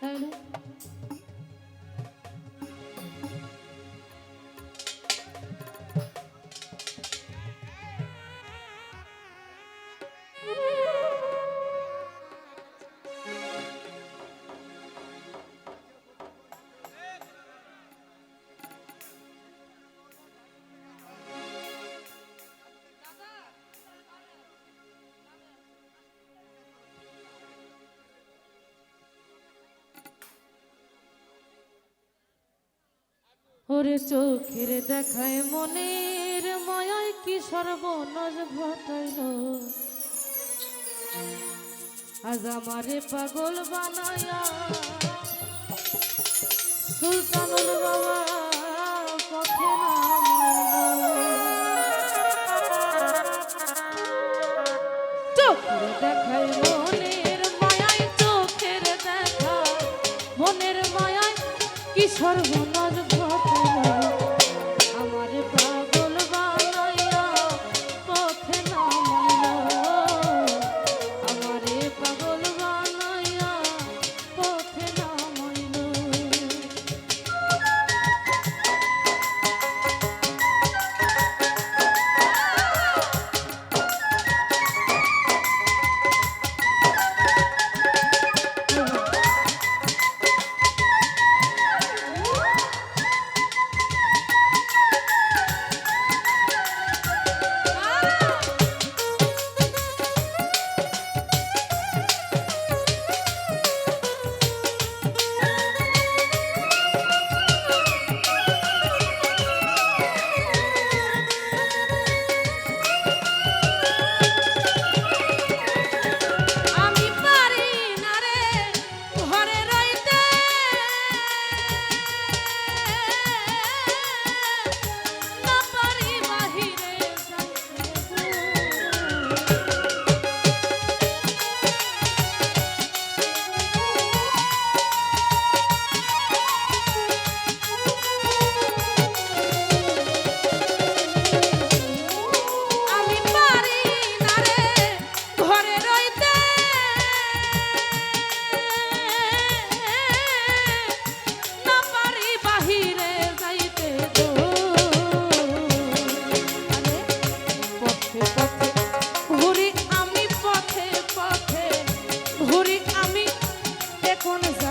তাহলে ওরে চোখের দেখায় মনের মায়ায় কি সর্বনাশ ঘটাইল? আজ আমারে পাগল বানায়া সুলতানুল বাবা পথে চোখের দেখায় মনের চোখের মনের corners.